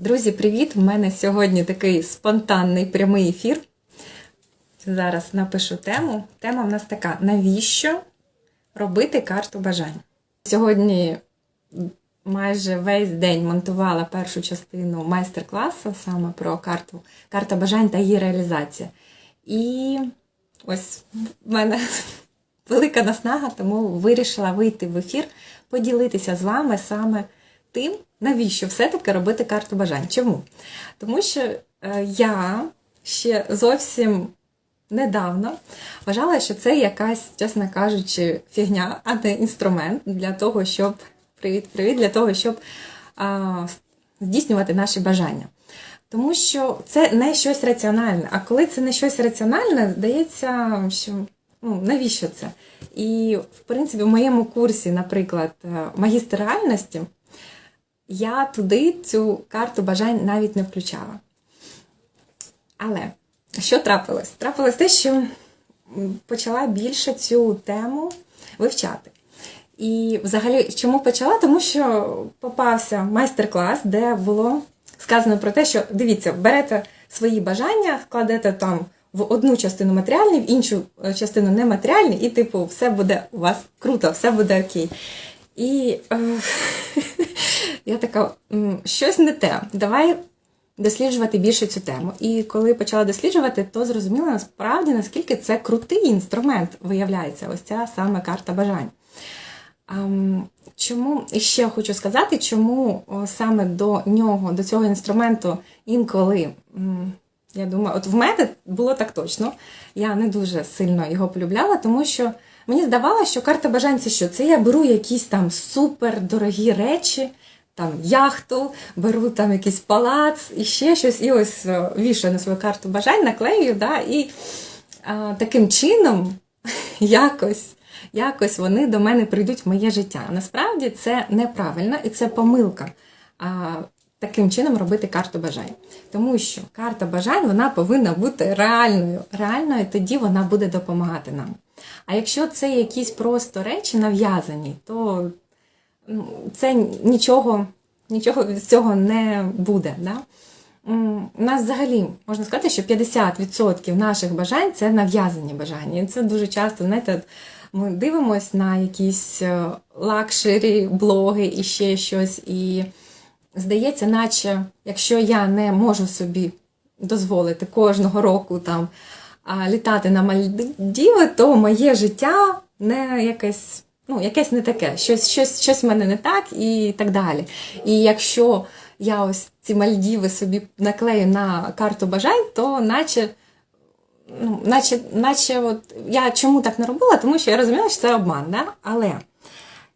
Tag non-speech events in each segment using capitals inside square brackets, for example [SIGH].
Друзі, привіт! У мене сьогодні такий спонтанний прямий ефір. Зараз напишу тему. Тема в нас така: навіщо робити карту бажань? Сьогодні майже весь день монтувала першу частину майстер-класу саме про карту карта бажань та її реалізація. І ось в мене [LAUGHS] велика наснага, тому вирішила вийти в ефір, поділитися з вами саме тим, навіщо все-таки робити карту бажань. Чому? Тому що е, я ще зовсім недавно вважала, що це якась, чесно кажучи, фігня, а не інструмент для того, щоб привіт-привіт, для того, щоб а, здійснювати наші бажання. Тому що це не щось раціональне. А коли це не щось раціональне, здається, що ну, навіщо це? І, в принципі, в моєму курсі, наприклад, е, магістр реальності, я туди цю карту бажань навіть не включала. Але що трапилось? Трапилось те, що почала більше цю тему вивчати. І взагалі, чому почала? Тому що попався майстер-клас, де було сказано про те, що дивіться, берете свої бажання, складете там в одну частину матеріальні, в іншу частину нематеріальні, і, типу, все буде у вас круто, все буде окей. І е, [LAUGHS] я така, щось не те. Давай досліджувати більше цю тему. І коли почала досліджувати, то зрозуміла насправді, наскільки це крутий інструмент виявляється, ось ця саме карта бажань. Чому і ще хочу сказати, чому саме до нього, до цього інструменту інколи, я думаю, от в мене було так точно. Я не дуже сильно його полюбляла, тому що мені здавалося, що карта бажань це що? Це я беру якісь там супер дорогі речі, там яхту, беру там якийсь палац і ще щось, і ось вішаю на свою карту бажань, наклею, да, і а, таким чином [LAUGHS] якось якось вони до мене прийдуть в моє життя. Насправді це неправильно і це помилка. А, Таким чином робити карту бажань. Тому що карта бажань вона повинна бути реальною. Реальною, тоді вона буде допомагати нам. А якщо це якісь просто речі нав'язані, то це нічого нічого з цього не буде. Да? У нас взагалі можна сказати, що 50% наших бажань це нав'язані бажання. І це дуже часто, знаєте, ми дивимося на якісь е, лакшері, блоги і ще щось. І здається, наче якщо я не можу собі дозволити кожного року там літати на Мальдіви, то моє життя не якесь. Ну, якесь не таке, щось щось, щось в мене не так і так далі. І якщо я ось ці Мальдіви собі наклею на карту бажань, то наче ну, наче, наче от, я чому так не робила, тому що я розуміла, що це обман. Да? Але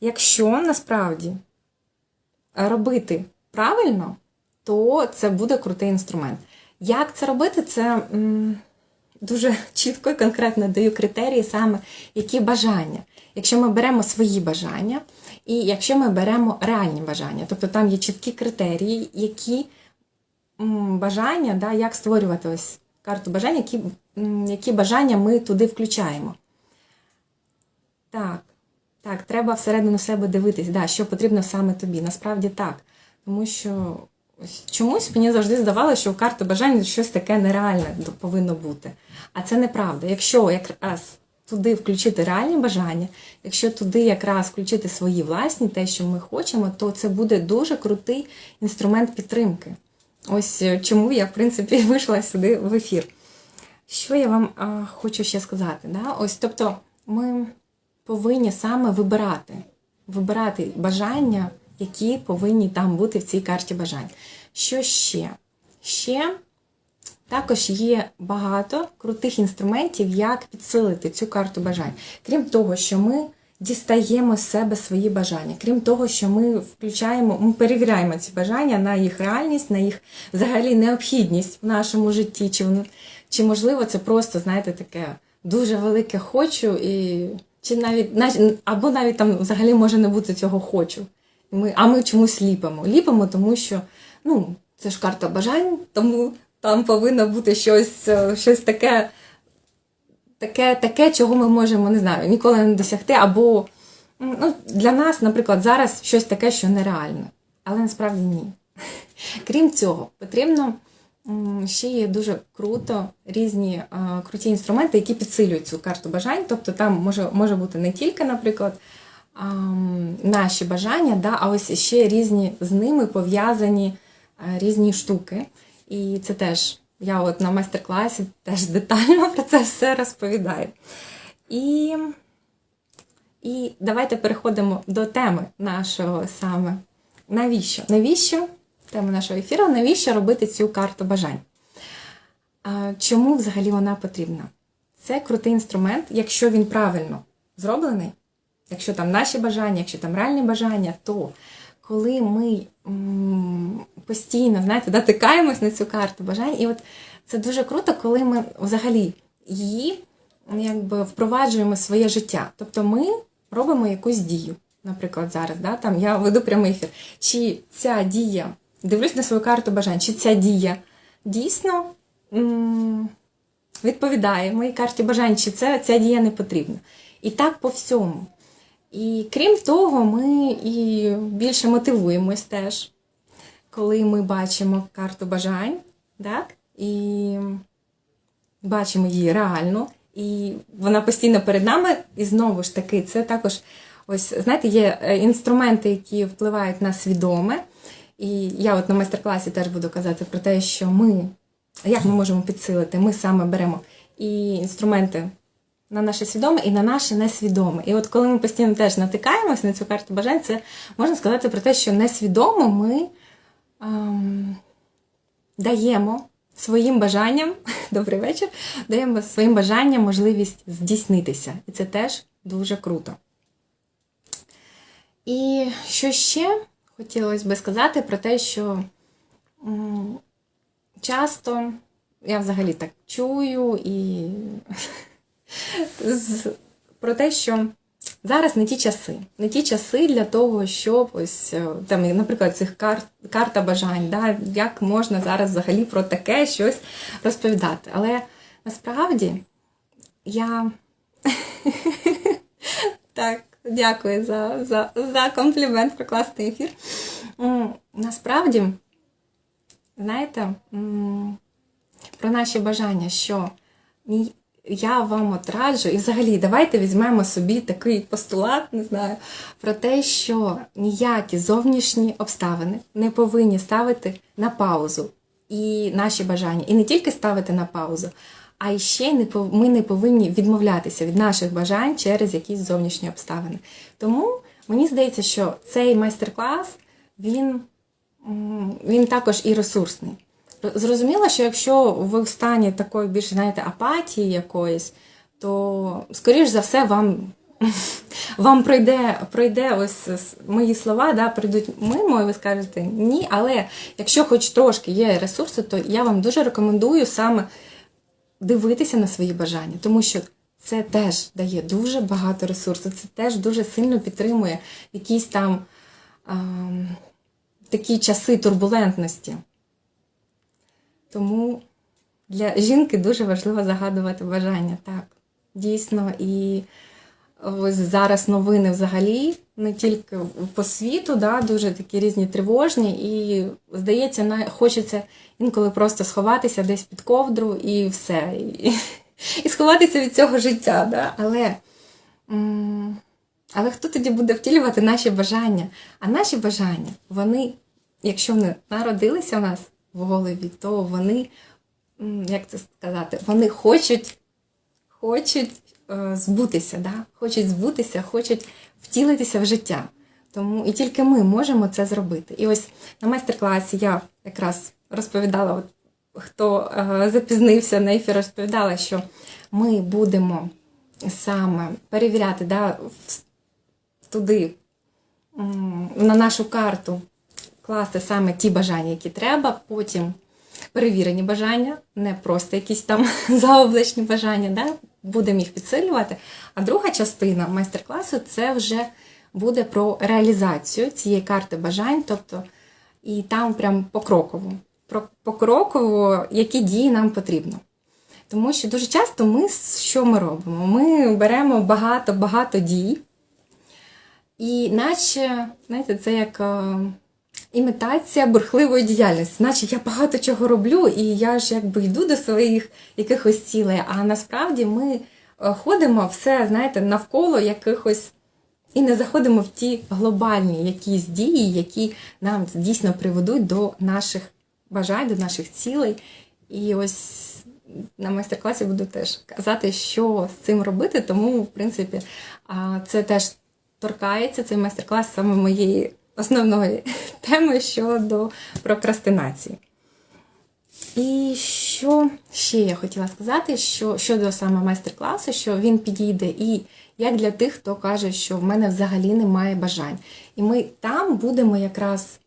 якщо насправді робити правильно, то це буде крутий інструмент. Як це робити, це м, дуже чітко і конкретно даю критерії, саме які бажання. Якщо ми беремо свої бажання, і якщо ми беремо реальні бажання, тобто там є чіткі критерії, які бажання, да, як створювати ось карту бажань, які які бажання ми туди включаємо. Так, так, треба всередину себе дивитись, да, що потрібно саме тобі. Насправді так. Тому що чомусь мені завжди здавалося, що у карти бажань щось таке нереальне повинно бути. А це неправда. Якщо якраз туди включити реальні бажання, якщо туди якраз включити свої власні, те, що ми хочемо, то це буде дуже крутий інструмент підтримки. Ось е, чому я, в принципі, [LAUGHS] вийшла сюди в ефір. Що я вам а, хочу ще сказати? Да? Ось, Тобто, ми повинні саме вибирати, вибирати бажання, які повинні там бути в цій карті бажань. Що ще? Ще також є багато крутих інструментів, як підсилити цю карту бажань. Крім того, що ми дістаємо з себе свої бажання. Крім того, що ми включаємо, ми перевіряємо ці бажання на їх реальність, на їх взагалі необхідність в нашому житті. Чи чи можливо це просто, знаєте, таке дуже велике хочу, і чи навіть або навіть там взагалі може не бути цього хочу. Ми, А ми чомусь ліпимо. Ліпимо, тому що ну, це ж карта бажань, тому там повинно бути щось, щось таке таке, таке, чого ми можемо, не знаю, ніколи не досягти. Або ну, для нас, наприклад, зараз щось таке, що нереальне. Але насправді ні. [LAUGHS] Крім цього, потрібно ще є дуже круто різні е, круті інструменти, які підсилюють цю карту бажань. Тобто там може, може бути не тільки, наприклад, наші бажання, да, а ось ще різні з ними пов'язані е, різні штуки. І це теж я от на майстер-класі теж детально [LAUGHS] про це все розповідаю. І, і давайте переходимо до теми нашого саме. Навіщо? Навіщо? Тема нашого ефіру, навіщо робити цю карту бажань? Чому взагалі вона потрібна? Це крутий інструмент, якщо він правильно зроблений, якщо там наші бажання, якщо там реальні бажання, то коли ми постійно, знаєте, дотикаємось на цю карту бажань, і от це дуже круто, коли ми взагалі її якби впроваджуємо в своє життя. Тобто ми робимо якусь дію. Наприклад, зараз, да, там я веду прямий ефір. Чи ця дія, дивлюсь на свою карту бажань, чи ця дія дійсно відповідає моїй карті бажань, чи це, ця дія не потрібна. І так по всьому. І крім того, ми і більше мотивуємось теж, коли ми бачимо карту бажань, так? і бачимо її реально, і вона постійно перед нами. І знову ж таки, це також ось, знаєте, є е, інструменти, які впливають на свідоме. І я от на майстер-класі теж буду казати про те, що ми, як ми можемо підсилити, ми саме беремо і інструменти на наше свідоме і на наше несвідоме. І от коли ми постійно теж натикаємось на цю карту бажань, це можна сказати про те, що несвідомо ми ем, даємо своїм бажанням, [LAUGHS] добрий вечір, даємо своїм бажанням можливість здійснитися. І це теж дуже круто. І що ще хотілося би сказати про те, що часто я взагалі так чую і з, про те, що зараз не ті часи, не ті часи для того, щоб ось е, там, наприклад, цих карт, карта бажань, да, як можна зараз взагалі про таке щось розповідати. Але насправді я [LAUGHS] так, дякую за, за, за комплімент про класний ефір. Насправді, знаєте, про наші бажання, що ні- я вам отраджу, і взагалі давайте візьмемо собі такий постулат, не знаю, про те, що ніякі зовнішні обставини не повинні ставити на паузу і наші бажання. І не тільки ставити на паузу, а ще ми не повинні відмовлятися від наших бажань через якісь зовнішні обставини. Тому мені здається, що цей майстер-клас він, він також і ресурсний. Зрозуміло, що якщо ви в стані такої більш, знаєте, апатії якоїсь, то, скоріш за все, вам, [LAUGHS] вам пройде, пройде ось мої слова, да, прийдуть мимо, і ви скажете ні. Але якщо хоч трошки є ресурси, то я вам дуже рекомендую саме дивитися на свої бажання, тому що це теж дає дуже багато ресурсу, це теж дуже сильно підтримує якісь там ем, такі часи турбулентності. Тому для жінки дуже важливо загадувати бажання. Так, дійсно. І ось зараз новини взагалі не тільки по світу, да, дуже такі різні тривожні, і здається, хочеться інколи просто сховатися десь під ковдру і все. І, і сховатися від цього життя. Да? Але, але хто тоді буде втілювати наші бажання? А наші бажання, вони, якщо вони народилися у нас в голові, то вони, як це сказати, вони хочуть, хочуть е, збутися, да? хочуть збутися, хочуть втілитися в життя. Тому і тільки ми можемо це зробити. І ось на майстер-класі я якраз розповідала, от, хто е, запізнився на ефір, розповідала, що ми будемо саме перевіряти да, туди, на нашу карту класти саме ті бажання, які треба, потім перевірені бажання, не просто якісь там [LAUGHS] заоблачні бажання, да? будемо їх підсилювати. А друга частина майстер-класу це вже буде про реалізацію цієї карти бажань, тобто і там прям покроково. Про покроково, які дії нам потрібно. Тому що дуже часто ми що ми робимо? Ми беремо багато-багато дій, і наче, знаєте, це як е, імітація бурхливої діяльності. Значить, я багато чого роблю, і я ж якби йду до своїх якихось цілей. А насправді ми е, ходимо все, знаєте, навколо якихось. І не заходимо в ті глобальні якісь дії, які нам дійсно приведуть до наших бажань, до наших цілей. І ось на майстер-класі буду теж казати, що з цим робити. Тому, в принципі, це теж торкається цей майстер-клас саме моєї основної [LAUGHS] теми щодо прокрастинації. І що ще я хотіла сказати, що щодо саме майстер-класу, що він підійде і як для тих, хто каже, що в мене взагалі немає бажань. І ми там будемо якраз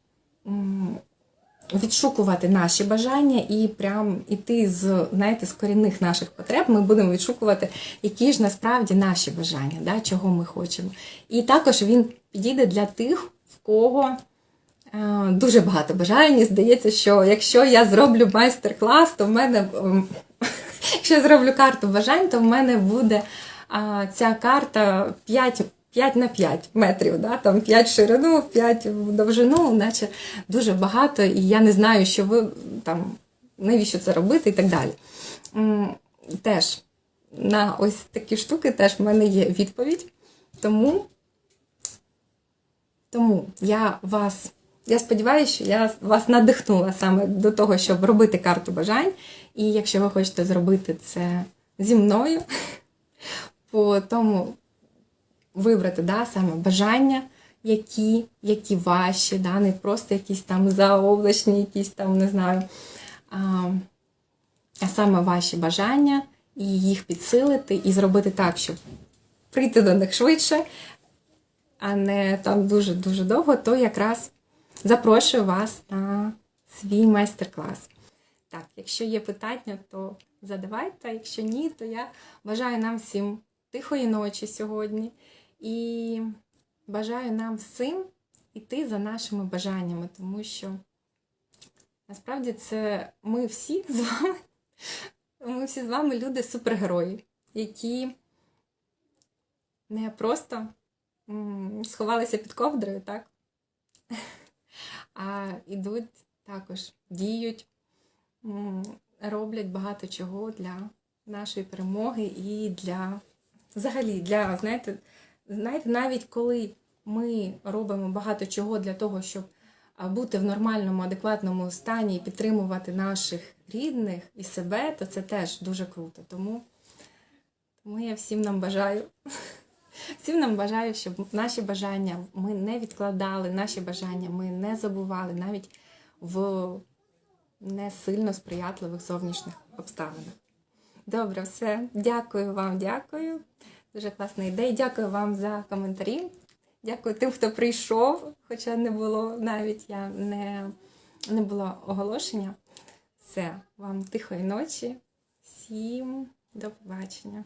відшукувати наші бажання і прям іти з, знаєте, з корінних наших потреб. Ми будемо відшукувати, які ж насправді наші бажання, да, чого ми хочемо. І також він підійде для тих, кого. Е, Дуже багато бажань. Мені здається, що якщо я зроблю майстер-клас, то в мене, ем, [LAUGHS] якщо я зроблю карту бажань, то в мене буде ця карта 5, 5 на 5 метрів, да? там 5 в ширину, 5 в довжину, наче дуже багато, і я не знаю, що ви там, навіщо це робити і так далі. Теж на ось такі штуки теж в мене є відповідь. Тому, тому я вас. Я сподіваюся, що я вас надихнула саме до того, щоб робити карту бажань. І якщо ви хочете зробити це зі мною, [LAUGHS] по тому вибрати да, саме бажання, які, які ваші, да, не просто якісь там заоблачні, якісь там, не знаю, а, а саме ваші бажання, і їх підсилити, і зробити так, щоб прийти до них швидше, а не там дуже-дуже довго, то якраз запрошую вас на свій майстер-клас. Так, якщо є питання, то задавайте. Якщо ні, то я бажаю нам всім тихої ночі сьогодні і бажаю нам всім іти за нашими бажаннями, тому що насправді це ми всі з вами, ми всі з вами люди супергерої, які не просто сховалися під ковдрою, так? [LAUGHS] а йдуть також, діють, роблять багато чого для нашої перемоги і для взагалі для, знаєте, знаєте, навіть коли ми робимо багато чого для того, щоб бути в нормальному, адекватному стані і підтримувати наших рідних і себе, то це теж дуже круто. Тому, тому я всім нам бажаю. [LAUGHS] Всім нам бажаю, щоб наші бажання ми не відкладали, наші бажання ми не забували навіть в не сильно сприятливих зовнішніх обставинах. Добре, все. Дякую вам, дякую. Дуже класна ідея. Дякую вам за коментарі. Дякую тим, хто прийшов, хоча не було навіть я не, не було оголошення. Все, вам тихої ночі. Всім до побачення.